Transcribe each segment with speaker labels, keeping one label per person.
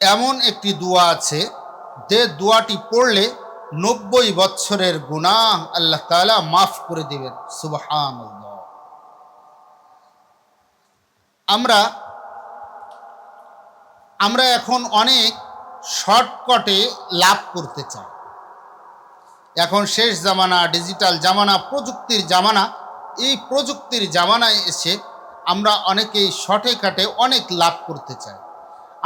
Speaker 1: এমন একটি দোয়া আছে, যে দোয়াটি পড়লে নব্বই বৎসরের গুনাহ আল্লাহ তাআলা মাফ করে দিবেন। সুবহান আমরা আমরা এখন অনেক শর্টকটে লাভ করতে চাই। এখন শেষ জামানা, ডিজিটাল জামানা, প্রযুক্তির জামানা, এই প্রযুক্তির জামানায় এসে আমরা অনেকেই শর্টে কাটে অনেক লাভ করতে চাই।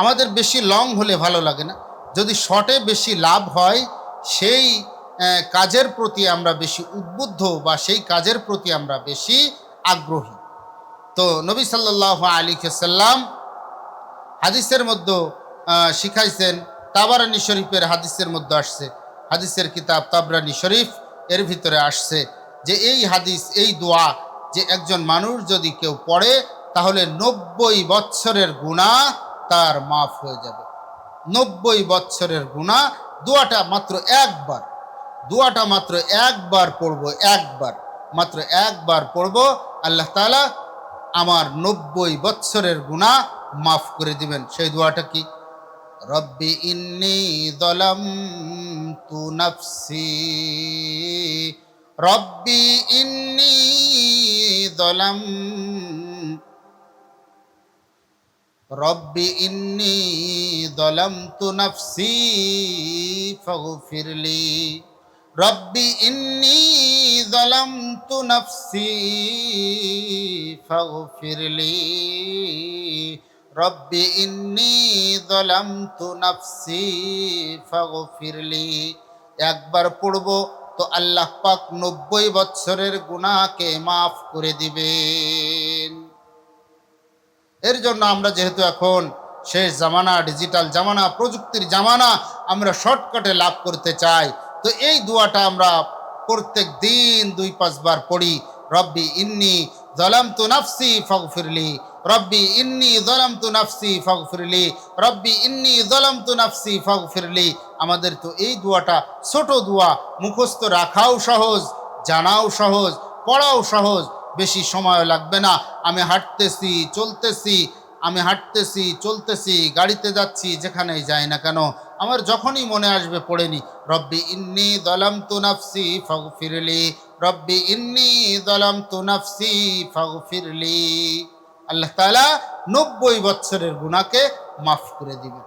Speaker 1: আমাদের বেশি লং হলে ভালো লাগে না। যদি শর্টে বেশি লাভ হয়, সেই কাজের প্রতি আমরা বেশি উদ্বুদ্ধ বা সেই কাজের প্রতি আমরা বেশি আগ্রহী। তো নবী সাল্লাহ আলী সাল্লাম হাদিসের মধ্যে শিখাইছেন, তাবারানি শরীফের হাদিসের মধ্যে আসছে। হাদিসের কিতাব তাবরানি শরীফ, এর ভিতরে আসছে যে এই হাদিস, এই দোয়া যে একজন মানুষ যদি কেউ পড়ে, তাহলে নব্বই বৎসরের গুণা তার মাফ হয়ে যাবে। নব্বই বৎসরের গুণা, দোয়াটা মাত্র একবার। দোয়াটা মাত্র একবার পড়ব, একবার। মাত্র একবার পড়ব, আল্লাহ তালা আমার নব্বই বৎসরের গুণা মাফ করে দিবেন। সেই দোয়াটা কি? রব্বি ইন্নি দলাম তু নফসি। রব্বি ইন্নি দলাম রব্বি ইন্নি দলাম তু নফসি ফগফিরলি। রব্বি ইন্নি দলাম তু নফসি ফগফিরলি। রব্বি ইন্নি দলাম তু নফসি ফগফিরলি। একবার পড়ব তো আল্লাহ পাক নব্বই বৎসরের গুনাহকে মাফ করে দিবেন। এর জন্য আমরা যেহেতু এখন শেষ জামানা ডিজিটাল জামানা, প্রযুক্তির জামানা, আমরা শর্টকাটে লাভ করতে চাই। তো এই দোয়াটা আমরা প্রত্যেক দিন দুই, পাঁচবার পড়ি, রব্বি ইন্নি জলাম তু নাফসি ফগফিরলি, রব্বি ইন্নি জলাম তু নাফসি ফগফিরলি, রব্বি ইন্নি জলাম তু নাফসি ফগফিরলি। আমাদের তো এই দোয়াটা ছোট দোয়া, মুখস্থ রাখাও সহজ, জানাও সহজ, পড়াও সহজ। বেশি সময় লাগবে না। আমি হাঁটতেছি, চলতেছি, আমি হাঁটতেছি, চলতেছি, গাড়িতে যাচ্ছি, যেখানেই যাই না কেন, আমার যখনই মনে আসবে পড়েনি রব্বি ইন্নি দলাম তু নাফসি ফিরলি রব্বি ইন্নি দলাম তু নাফসি ফিরলি আল্লাহ তাআলা নব্বই বৎসরের গুণাকে মাফ করে দিবেন।